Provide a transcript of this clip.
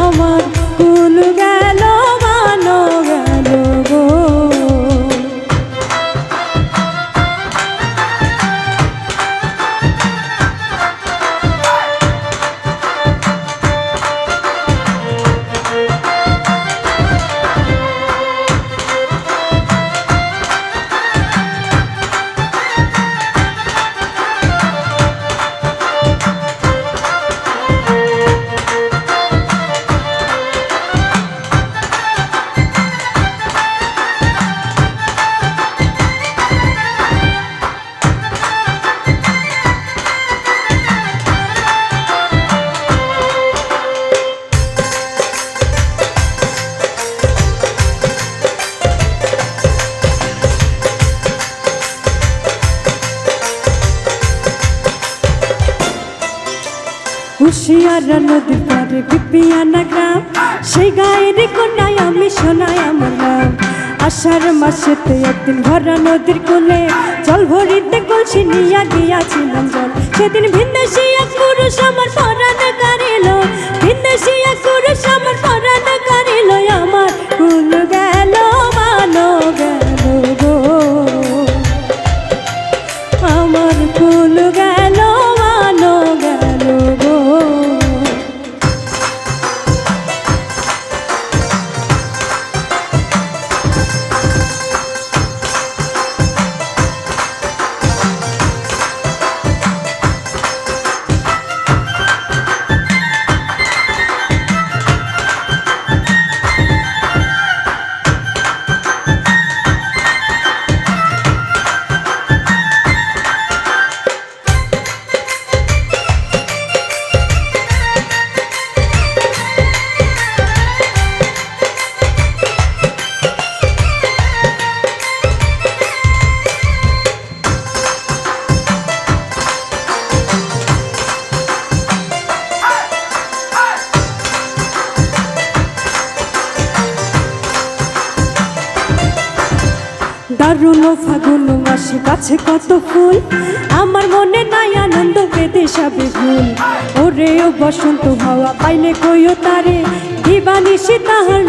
আমার কুল কুশিয়ারা নদীর পারে বিপিয়ানা গ্রাম সেই গায়ের কোনায় আমি শোনাই আমার নাম। আষাঢ় মাসেতে একদিন ভরা নদীর কোলে জল ভরিতে কলসি নিয়া গিয়াছিলাম জল। সেদিন ভিন্দেশি এক পুরুষ আমার পরাণ কারিল। দারুণ ফাগুন মাসে কাছে কত ফুল। আমার মনে নাই আনন্দ পেতে সবে ভুল। ওরে ও বসন্ত হাওয়া পাইলে কইও তারে। দিবানি তাহার